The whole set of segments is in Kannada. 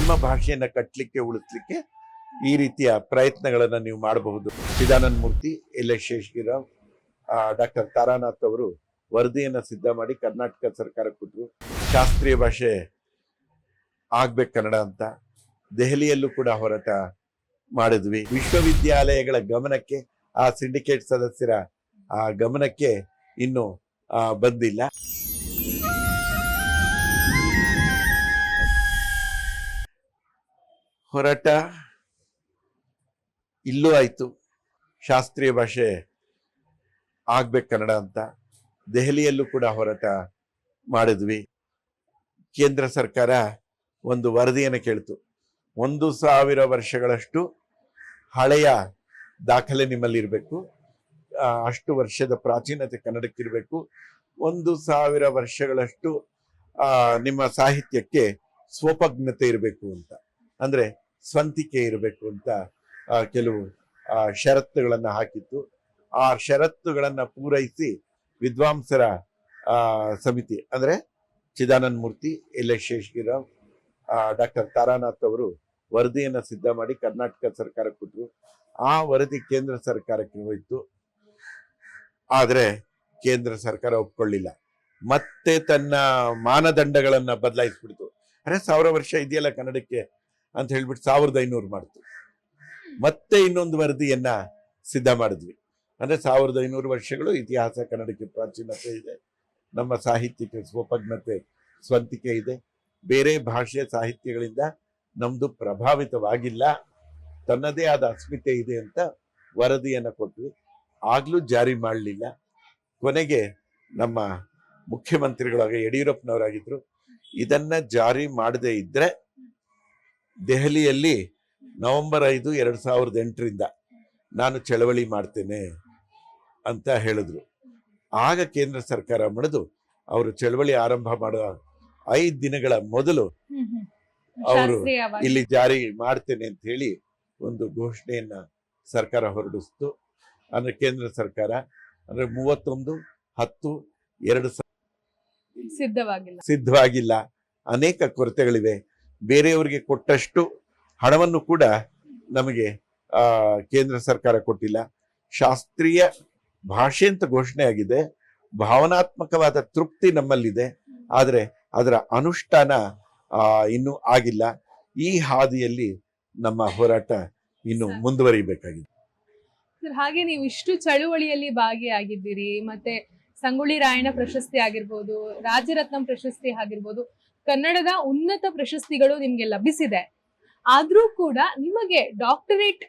ನಿಮ್ಮ ಭಾಷೆಯನ್ನು ಕಟ್ಟಲಿಕ್ಕೆ ಉಳಿಸ್ಲಿಕ್ಕೆ ಈ ರೀತಿಯ ಪ್ರಯತ್ನಗಳನ್ನು ನೀವು ಮಾಡಬಹುದು. Chidananda Murthy L S Sheshagirirao doctor Taranath ಅವರು ವರದಿಯನ್ನು ಸಿದ್ಧ ಮಾಡಿ ಕರ್ನಾಟಕ ಸರ್ಕಾರ ಕೊಟ್ಟರು ಶಾಸ್ತ್ರೀಯ ಭಾಷೆ ಆಗ್ಬೇಕು ಕನ್ನಡ ಅಂತ. ದೆಹಲಿಯಲ್ಲೂ ಕೂಡ ಹೋರಾಟ ಮಾಡಿದ್ವಿ. ವಿಶ್ವವಿದ್ಯಾಲಯಗಳ ಗಮನಕ್ಕೆ, ಆ ಸಿಂಡಿಕೇಟ್ ಸದಸ್ಯರ, ಆ ಗಮನಕ್ಕೆ ಇನ್ನು ಬಂದಿಲ್ಲ. ಹೋರಾಟ ಇಲ್ಲೂ ಆಯ್ತು. ಶಾಸ್ತ್ರೀಯ ಭಾಷೆ ಆಗ್ಬೇಕು ಕನ್ನಡ ಅಂತ. ದೆಹಲಿಯಲ್ಲೂ ಕೂಡ ಹೋರಾಟ ಮಾಡಿದ್ವಿ. ಕೇಂದ್ರ ಸರ್ಕಾರ ಒಂದು ವರದಿಯನ್ನು ಕೇಳ್ತು. ಒಂದು ಸಾವಿರ ವರ್ಷಗಳಷ್ಟು ಹಳೆಯ ದಾಖಲೆ ನಿಮ್ಮಲ್ಲಿ ಇರಬೇಕು ಅಷ್ಟು ವರ್ಷದ ಪ್ರಾಚೀನತೆ ಕನ್ನಡಕ್ಕಿರಬೇಕು. ಒಂದು ಸಾವಿರ ವರ್ಷಗಳಷ್ಟು ನಿಮ್ಮ ಸಾಹಿತ್ಯಕ್ಕೆ ಸ್ವೋಪಜ್ಞತೆ ಇರಬೇಕು ಅಂತ. ಅಂದ್ರೆ ಸ್ವಂತಿಕೆ ಇರಬೇಕು ಅಂತ ಕೆಲವು ಷರತ್ತುಗಳನ್ನು ಹಾಕಿತ್ತು ಆ ಷರತ್ತುಗಳನ್ನು ಪೂರೈಸಿ ವಿದ್ವಾಂಸರ ಸಮಿತಿ, ಅಂದ್ರೆ Chidananda Murthy L S Sheshagirirao doctor Taranath ಅವರು ವರದಿಯನ್ನು ಸಿದ್ಧ ಮಾಡಿ ಕರ್ನಾಟಕ ಸರ್ಕಾರ ಕೊಟ್ಟರು ಆ ವರದಿ ಕೇಂದ್ರ ಸರ್ಕಾರಕ್ಕೆ ಹೋಯಿತು. ಆದರೆ ಕೇಂದ್ರ ಸರ್ಕಾರ ಒಪ್ಕೊಳ್ಳಿಲ್ಲ. ಮತ್ತೆ ತನ್ನ ಮಾನದಂಡಗಳನ್ನು ಬದಲಾಯಿಸ್ಬಿಡ್ತು. ಅರೆ, ಸಾವಿರ ವರ್ಷ ಇದೆಯಲ್ಲ ಕನ್ನಡಕ್ಕೆ? ಅಂತ ಹೇಳ್ಬಿಟ್ಟು ಸಾವಿರದ ಐನೂರು ಮಾಡ್ತು ಮತ್ತೆ ಇನ್ನೊಂದು ವರದಿಯನ್ನ ಸಿದ್ಧ ಮಾಡಿದ್ವಿ. ಅಂದ್ರೆ ಸಾವಿರದ ಐನೂರು ವರ್ಷಗಳು ಇತಿಹಾಸ ಕನ್ನಡಕ್ಕೆ ಪ್ರಾಚೀನತೆ ಇದೆ. ನಮ್ಮ ಸಾಹಿತ್ಯಕ್ಕೆ ಸ್ವಪಜ್ಞತೆ, ಸ್ವಂತಿಕೆ ಇದೆ. ಬೇರೆ ಭಾಷೆ ಸಾಹಿತ್ಯಗಳಿಂದ ನಮ್ದು ಪ್ರಭಾವಿತವಾಗಿಲ್ಲ. ತನ್ನದೇ ಆದ ಅಸ್ಮಿತೆ ಇದೆ ಅಂತ ವರದಿಯನ್ನು ಕೊಟ್ವಿ. ಆಗ್ಲೂ ಜಾರಿ ಮಾಡಲಿಲ್ಲ. ಕೊನೆಗೆ ನಮ್ಮ ಮುಖ್ಯಮಂತ್ರಿಗಳಾಗ ಯಡಿಯೂರಪ್ಪನವರಾಗಿದ್ರು. ಇದನ್ನ ಜಾರಿ ಮಾಡದೇ ಇದ್ರೆ ದೆಹಲಿಯಲ್ಲಿ ನವೆಂಬರ್ ಐದು ಎರಡು ಸಾವಿರದ ಎಂಟರಿಂದ ನಾನು ಚಳವಳಿ ಮಾಡ್ತೇನೆ ಅಂತ ಹೇಳಿದ್ರು. ಆಗ ಕೇಂದ್ರ ಸರ್ಕಾರ ಮಾಡಿದು ಅವರು ಚಳವಳಿ ಆರಂಭ ಮಾಡುವ ಐದು ದಿನಗಳ ಮೊದಲು ಅವರು ಇಲ್ಲಿ ಜಾರಿ ಮಾಡ್ತೇನೆ ಅಂತ ಹೇಳಿ ಒಂದು ಘೋಷಣೆಯನ್ನ ಸರ್ಕಾರ ಹೊರಡಿಸ್ತು ಅಂದ್ರೆ ಕೇಂದ್ರ ಸರ್ಕಾರ ಅಂದ್ರೆ ಮೂವತ್ತೊಂದು ಹತ್ತು ಎರಡು ಸಾವಿರ ಸಿದ್ಧವಾಗಿಲ್ಲ. ಸಿದ್ಧವಾಗಿಲ್ಲ. ಅನೇಕ ಕೊರತೆಗಳಿವೆ. ಬೇರೆಯವರಿಗೆ ಕೊಟ್ಟಷ್ಟು ಹಣವನ್ನು ಕೂಡ ನಮಗೆ ಕೇಂದ್ರ ಸರ್ಕಾರ ಕೊಟ್ಟಿಲ್ಲ. ಶಾಸ್ತ್ರೀಯ ಭಾಷೆ ಅಂತ ಘೋಷಣೆ ಆಗಿದೆ. ಭಾವನಾತ್ಮಕವಾದ ತೃಪ್ತಿ ನಮ್ಮಲ್ಲಿದೆ. ಆದರೆ ಅದರ ಅನುಷ್ಠಾನ ಇನ್ನೂ ಆಗಿಲ್ಲ. ಈ ಹಾದಿಯಲ್ಲಿ ನಮ್ಮ ಹೋರಾಟ ಇನ್ನು. ಮುಂದುವರಿಬೇಕಾಗಿದೆ ಸರ್ ಹಾಗೆ ನೀವು ಇಷ್ಟು ಚಳುವಳಿಯಲ್ಲಿ ಭಾಗಿಯಾಗಿದ್ದೀರಿ ಮತ್ತೆ ಸಂಗೊಳ್ಳಿ ರಾಯಣ್ಣ ಪ್ರಶಸ್ತಿ ಆಗಿರ್ಬೋದು ರಾಜರತ್ನಂ ಪ್ರಶಸ್ತಿ ಆಗಿರ್ಬೋದು ಕನ್ನಡದ ಉನ್ನತ ಪ್ರಶಸ್ತಿಗಳು ನಿಮ್ಗೆ ಲಭಿಸಿದೆ. ಆದ್ರೂ ಕೂಡ ನಿಮಗೆ ಡಾಕ್ಟರೇಟ್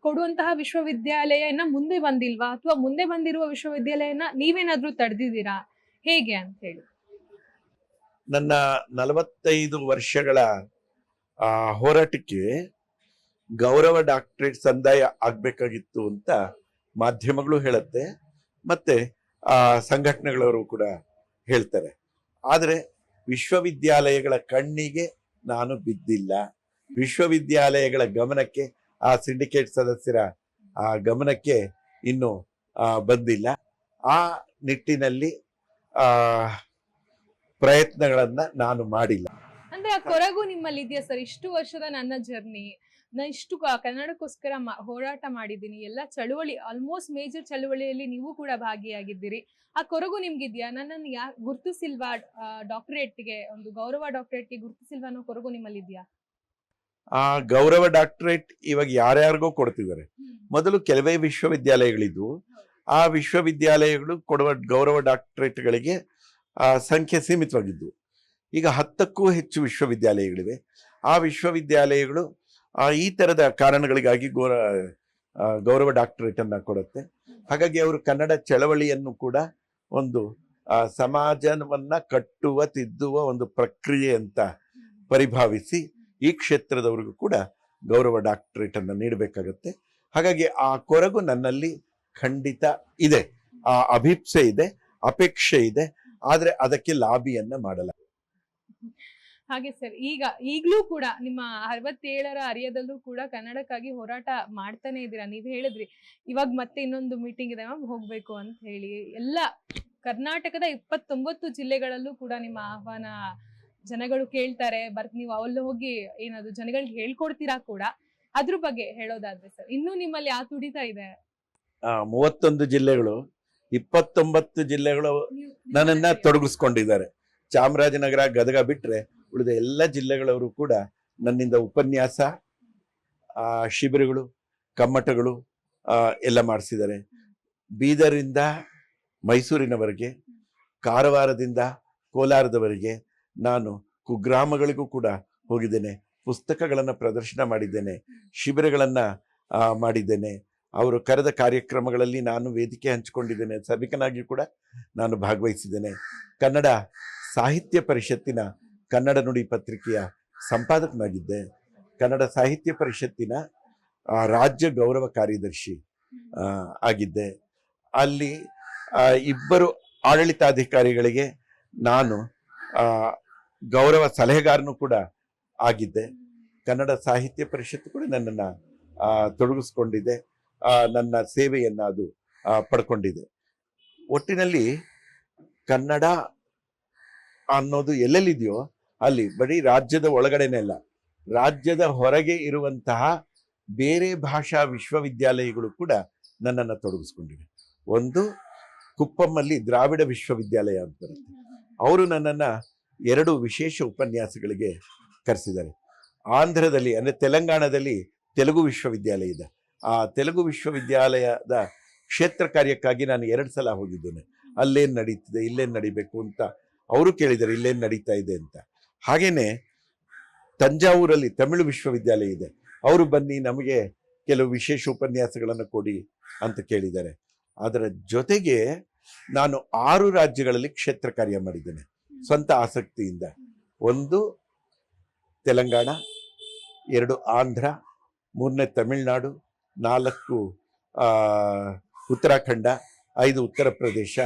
ಕೊಡುವಂತಹ ವಿಶ್ವವಿದ್ಯಾಲಯನ ಮುಂದೆ ಬಂದಿಲ್ವಾ? ಅಥವಾ ಮುಂದೆ ಬಂದಿರುವ ವಿಶ್ವವಿದ್ಯಾಲಯನ ನೀವೇನಾದ್ರೂ ತಡೆದಿದ್ದೀರಾ? ಹೇಗೆ ಅಂತ ಹೇಳಿ. ನನ್ನ ನಲವತ್ತೈದು ವರ್ಷಗಳ ಹೋರಾಟಕ್ಕೆ ಗೌರವ ಡಾಕ್ಟರೇಟ್ ಸಂದಾಯ ಆಗ್ಬೇಕಾಗಿತ್ತು ಅಂತ ಮಾಧ್ಯಮಗಳು ಹೇಳುತ್ತೆ. ಮತ್ತೆ, ಆ, ಸಂಘಟನೆಗಳವರು ಕೂಡ ಹೇಳ್ತಾರೆ. ಆದರೆ ವಿಶ್ವವಿದ್ಯಾಲಯಗಳ ಕಣ್ಣಿಗೆ ನಾನು ಬಿದ್ದಿಲ್ಲ. ವಿಶ್ವವಿದ್ಯಾಲಯಗಳ ಗಮನಕ್ಕೆ ಆ ಸಿಂಡಿಕೇಟ್ ಸದಸ್ಯರ ಆ ಗಮನಕ್ಕೆ ಇನ್ನು ಬಂದಿಲ್ಲ. ಆ ನಿಟ್ಟಿನಲ್ಲಿ ಪ್ರಯತ್ನಗಳನ್ನ ನಾನು ಮಾಡಿಲ್ಲ. ಅಂದ್ರೆ ಆ ಕೊರಗು ನಿಮ್ಮಲ್ಲಿ ಇದೆಯಾ ಸರ್? ಇಷ್ಟು ವರ್ಷದ ನನ್ನ ಜರ್ನಿ. ನಾ ಇಷ್ಟು ಕನ್ನಡಕ್ಕೋಸ್ಕರ ಹೋರಾಟ ಮಾಡಿದ್ದೀನಿ. ಎಲ್ಲ ಚಳುವಳಿ ಆಲ್ಮೋಸ್ಟ್ ಮೇಜರ್ ಚಳುವಳಿಯಲ್ಲಿ ನೀವು ಕೂಡ ಭಾಗಿಯಾಗಿದ್ದೀರಿ. ಆ ಕೊರಗು ನಿಮ್ಗಿದ್ಯಾ? ನನ್ನನ್ನು ಯಾ ಗುರ್ತಿಸಿಲ್ವಾ ಡಾಕ್ಟರೇಟ್ಗೆ ಒಂದು ಗೌರವ ಡಾಕ್ಟರೇಟ್ಗೆ ಗುರ್ತಿಸಿಲ್ವಾ ಅನ್ನೋ ಕೊರಗು ನಿಮ್ಮಲ್ಲಿ ಇದೆಯಾ ಆ ಗೌರವ ಡಾಕ್ಟರೇಟ್ ಇವಾಗ ಯಾರ್ಯಾರಿಗೋ ಕೊಡ್ತಿದ್ದಾರೆ. ಮೊದಲು ಕೆಲವೇ ವಿಶ್ವವಿದ್ಯಾಲಯಗಳಿದ್ವು ಆ ವಿಶ್ವವಿದ್ಯಾಲಯಗಳು ಕೊಡುವ ಗೌರವ ಡಾಕ್ಟರೇಟ್ಗಳಿಗೆ ಆ ಸಂಖ್ಯೆ ಸೀಮಿತವಾಗಿದ್ದವು ಈಗ ಹತ್ತಕ್ಕೂ ಹೆಚ್ಚು ವಿಶ್ವವಿದ್ಯಾಲಯಗಳಿವೆ. ಆ ವಿಶ್ವವಿದ್ಯಾಲಯಗಳು ಆ ಈ ತರದ ಕಾರಣಗಳಿಗಾಗಿ ಗೌರ ಗೌರವ ಡಾಕ್ಟರೇಟ್ ಅನ್ನ ಕೊಡುತ್ತೆ. ಹಾಗಾಗಿ ಅವರು ಕನ್ನಡ ಚಳವಳಿಯನ್ನು ಕೂಡ ಒಂದು ಆ, ಸಮಾಜವನ್ನ ಕಟ್ಟುವ ತಿದ್ದುವ ಒಂದು ಪ್ರಕ್ರಿಯೆ ಅಂತ ಪರಿಭಾವಿಸಿ ಈ ಕ್ಷೇತ್ರದವರಿಗೂ ಕೂಡ ಗೌರವ ಡಾಕ್ಟರೇಟ್ ಅನ್ನ ನೀಡಬೇಕಾಗತ್ತೆ. ಹಾಗಾಗಿ ಆ ಕೊರಗು ನನ್ನಲ್ಲಿ ಖಂಡಿತ ಇದೆ. ಆ ಅಭಿಪ್ಸೆ ಇದೆ ಅಪೇಕ್ಷೆ ಇದೆ. ಆದರೆ ಅದಕ್ಕೆ ಲಾಬಿಯನ್ನ ಮಾಡಲ್ಲ. ಹಾಗೆ ಸರ್ ಈಗ ಈಗ್ಲೂ ಕೂಡ ನಿಮ್ಮ ಅರವತ್ತೇಳರ ಅರಿಯದಲ್ಲೂ ಕೂಡ ಕನ್ನಡಕ್ಕಾಗಿ ಹೋರಾಟ ಮಾಡ್ತಾನೆ ಇದ್ದೀರಾ? ನೀವ್ ಹೇಳಿದ್ರಿ ಇವಾಗ ಮತ್ತೆ ಇನ್ನೊಂದು ಮೀಟಿಂಗ್ ಇದೆ ಮ್ಯಾಮ್ ಹೋಗ್ಬೇಕು ಅಂತ ಹೇಳಿ. ಎಲ್ಲ ಕರ್ನಾಟಕದ ಇಪ್ಪತ್ತೊಂಬತ್ತು ಜಿಲ್ಲೆಗಳಲ್ಲೂ ಕೂಡ ನಿಮ್ಮ ಆಹ್ವಾನ ಜನಗಳು ಕೇಳ್ತಾರೆ. ಬರ್ತ್ ನೀವು ಅವಲ್ಲಿ ಹೋಗಿ ಏನಾದ್ರು ಜನಗಳಿಗೆ ಹೇಳ್ಕೊಡ್ತೀರಾ ಕೂಡ? ಅದ್ರ ಬಗ್ಗೆ ಹೇಳೋದಾದ್ರೆ ಸರ್ ಇನ್ನೂ ನಿಮ್ಮಲ್ಲಿ ಆ ತುಡಿತ ಇದೆ? ಮೂವತ್ತೊಂದು ಜಿಲ್ಲೆಗಳು ಇಪ್ಪತ್ತೊಂಬತ್ತು ಜಿಲ್ಲೆಗಳು ನನ್ನನ್ನ ತೊಡಗಿಸ್ಕೊಂಡಿದ್ದಾರೆ. ಚಾಮರಾಜನಗರ ಗದಗ ಬಿಟ್ರೆ ಉಳಿದ ಎಲ್ಲ ಜಿಲ್ಲೆಗಳವರು ಕೂಡ ನನ್ನಿಂದ ಉಪನ್ಯಾಸ ಶಿಬಿರಗಳು, ಕಮ್ಮಟಗಳು ಎಲ್ಲ ಮಾಡಿಸಿದ್ದಾರೆ. ಬೀದರಿಂದ ಮೈಸೂರಿನವರೆಗೆ, ಕಾರವಾರದಿಂದ ಕೋಲಾರದವರೆಗೆ ನಾನು ಕುಗ್ರಾಮಗಳಿಗೂ ಕೂಡ ಹೋಗಿದ್ದೇನೆ. ಪುಸ್ತಕಗಳನ್ನು ಪ್ರದರ್ಶನ ಮಾಡಿದ್ದೇನೆ, ಶಿಬಿರಗಳನ್ನು ಮಾಡಿದ್ದೇನೆ. ಅವರು ಕರೆದ ಕಾರ್ಯಕ್ರಮಗಳಲ್ಲಿ ನಾನು ವೇದಿಕೆ ಹಂಚಿಕೊಂಡಿದ್ದೇನೆ. ಸಭಿಕನಾಗಿ ಕೂಡ ನಾನು ಭಾಗವಹಿಸಿದ್ದೇನೆ. ಕನ್ನಡ ಸಾಹಿತ್ಯ ಪರಿಷತ್ತಿನ ಕನ್ನಡ ನುಡಿ ಪತ್ರಿಕೆಯ ಸಂಪಾದಕನಾಗಿದ್ದೆ. ಕನ್ನಡ ಸಾಹಿತ್ಯ ಪರಿಷತ್ತಿನ ರಾಜ್ಯ ಗೌರವ ಕಾರ್ಯದರ್ಶಿ ಆಗಿದ್ದೆ. ಅಲ್ಲಿ ಇಬ್ಬರು ಆಡಳಿತಾಧಿಕಾರಿಗಳಿಗೆ ನಾನು ಗೌರವ ಸಲಹೆಗಾರನು ಕೂಡ ಆಗಿದ್ದೆ. ಕನ್ನಡ ಸಾಹಿತ್ಯ ಪರಿಷತ್ತು ಕೂಡ ನನ್ನನ್ನು ತೊಡಗಿಸ್ಕೊಂಡಿದೆ. ನನ್ನ ಸೇವೆಯನ್ನು ಅದು ಪಡ್ಕೊಂಡಿದೆ. ಒಟ್ಟಿನಲ್ಲಿ ಕನ್ನಡ ಅನ್ನೋದು ಎಲ್ಲೆಲ್ಲಿದೆಯೋ ಅಲ್ಲಿ ಬರೀ ರಾಜ್ಯದ ಒಳಗಡೆನೇ ಅಲ್ಲ, ರಾಜ್ಯದ ಹೊರಗೆ ಇರುವಂತಹ ಬೇರೆ ಭಾಷಾ ವಿಶ್ವವಿದ್ಯಾಲಯಗಳು ಕೂಡ ನನ್ನನ್ನು ತೊಡಗಿಸ್ಕೊಂಡಿವೆ. ಒಂದು ಕುಪ್ಪಮ್ಮಲ್ಲಿ ದ್ರಾವಿಡ ವಿಶ್ವವಿದ್ಯಾಲಯ ಅಂತ ಅವರು ನನ್ನನ್ನು ಎರಡು ವಿಶೇಷ ಉಪನ್ಯಾಸಗಳಿಗೆ ಕರೆಸಿದ್ದಾರೆ. ಆಂಧ್ರದಲ್ಲಿ ಅಂದರೆ ತೆಲಂಗಾಣದಲ್ಲಿ ತೆಲುಗು ವಿಶ್ವವಿದ್ಯಾಲಯ ಇದೆ. ಆ ತೆಲುಗು ವಿಶ್ವವಿದ್ಯಾಲಯದ ಕ್ಷೇತ್ರ ಕಾರ್ಯಕ್ಕಾಗಿ ನಾನು ಎರಡು ಸಲ ಹೋಗಿದ್ದೇನೆ. ಅಲ್ಲೇನು ನಡೀತಿದೆ, ಇಲ್ಲೇನು ನಡಿಬೇಕು ಅಂತ ಅವರು ಕೇಳಿದ್ದಾರೆ, ಇಲ್ಲೇನು ನಡೀತಾ ಇದೆ ಅಂತ. ಹಾಗೇನೆ ತಂಜಾವೂರಲ್ಲಿ ತಮಿಳು ವಿಶ್ವವಿದ್ಯಾಲಯ ಇದೆ. ಅವರು ಬನ್ನಿ, ನಮಗೆ ಕೆಲವು ವಿಶೇಷ ಉಪನ್ಯಾಸಗಳನ್ನು ಕೊಡಿ ಅಂತ ಕೇಳಿದ್ದಾರೆ. ಅದರ ಜೊತೆಗೆ ನಾನು ಆರು ರಾಜ್ಯಗಳಲ್ಲಿ ಕ್ಷೇತ್ರ ಕಾರ್ಯ ಮಾಡಿದ್ದೇನೆ, ಸ್ವಂತ ಆಸಕ್ತಿಯಿಂದ. ಒಂದು ತೆಲಂಗಾಣ, ಎರಡು ಆಂಧ್ರ, ಮೂರನೇ ತಮಿಳುನಾಡು, ನಾಲ್ಕು ಉತ್ತರಾಖಂಡ, ಐದು ಉತ್ತರ ಪ್ರದೇಶ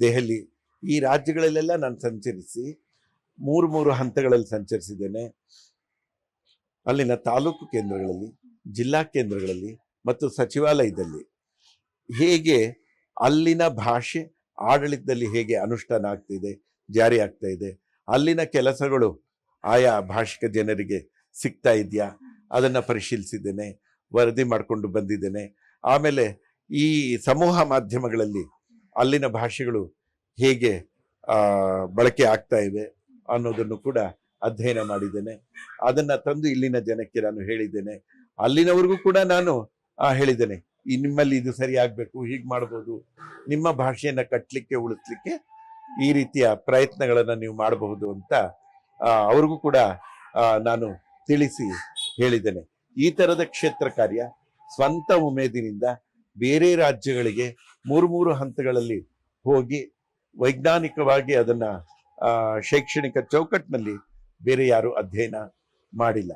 ದೆಹಲಿ. ಈ ರಾಜ್ಯಗಳಲ್ಲೆಲ್ಲ ನಾನು ಸಂಚರಿಸಿ ಮೂರು ಮೂರು ಹಂತಗಳಲ್ಲಿ ಸಂಚರಿಸಿದ್ದೇನೆ. ಅಲ್ಲಿನ ತಾಲೂಕು ಕೇಂದ್ರಗಳಲ್ಲಿ, ಜಿಲ್ಲಾ ಕೇಂದ್ರಗಳಲ್ಲಿ ಮತ್ತು ಸಚಿವಾಲಯದಲ್ಲಿ ಹೇಗೆ ಅಲ್ಲಿನ ಭಾಷೆ ಆಡಳಿತದಲ್ಲಿ ಹೇಗೆ ಅನುಷ್ಠಾನ ಆಗ್ತಿದೆ, ಜಾರಿ ಆಗ್ತಾ ಇದೆ, ಅಲ್ಲಿನ ಕೆಲಸಗಳು ಆಯಾ ಭಾಷಿಕ ಜನರಿಗೆ ಸಿಗ್ತಾ ಇದೆಯಾ, ಅದನ್ನು ಪರಿಶೀಲಿಸಿದ್ದೇನೆ, ವರದಿ ಮಾಡಿಕೊಂಡು ಬಂದಿದ್ದೇನೆ. ಆಮೇಲೆ ಈ ಸಮೂಹ ಮಾಧ್ಯಮಗಳಲ್ಲಿ ಅಲ್ಲಿನ ಭಾಷೆಗಳು ಹೇಗೆ ಬಳಕೆ ಆಗ್ತಾ ಇವೆ ಅನ್ನೋದನ್ನು ಕೂಡ ಅಧ್ಯಯನ ಮಾಡಿದ್ದೇನೆ. ಅದನ್ನ ತಂದು ಇಲ್ಲಿನ ಜನಕ್ಕೆ ನಾನು ಹೇಳಿದ್ದೇನೆ. ಅಲ್ಲಿನವರೆಗೂ ಕೂಡ ನಾನು ಹೇಳಿದ್ದೇನೆ. ಈ ನಿಮ್ಮಲ್ಲಿ ಇದು ಸರಿ ಆಗ್ಬೇಕು, ಹೀಗೆ ಮಾಡ್ಬೋದು. ನಿಮ್ಮ ಭಾಷೆಯನ್ನು ಕಟ್ಟಲಿಕ್ಕೆ ಉಳಿಸ್ಲಿಕ್ಕೆ ಈ ರೀತಿಯ ಪ್ರಯತ್ನಗಳನ್ನು ನೀವು ಮಾಡಬಹುದು ಅಂತ ಅವ್ರಿಗೂ ಕೂಡ ನಾನು ತಿಳಿಸಿ ಹೇಳಿದ್ದೇನೆ. ಈ ಥರದ ಕ್ಷೇತ್ರ ಕಾರ್ಯ ಸ್ವಂತ ಉಮೇದಿನಿಂದ ಬೇರೆ ರಾಜ್ಯಗಳಿಗೆ ಮೂರು ಮೂರು ಹಂತಗಳಲ್ಲಿ ಹೋಗಿ ವೈಜ್ಞಾನಿಕವಾಗಿ ಅದನ್ನ ಶೈಕ್ಷಣಿಕ ಚೌಕಟ್ಟಿನಲ್ಲಿ ಬೇರೆ ಯಾರು ಅಧ್ಯಯನ ಮಾಡಿಲ್ಲ.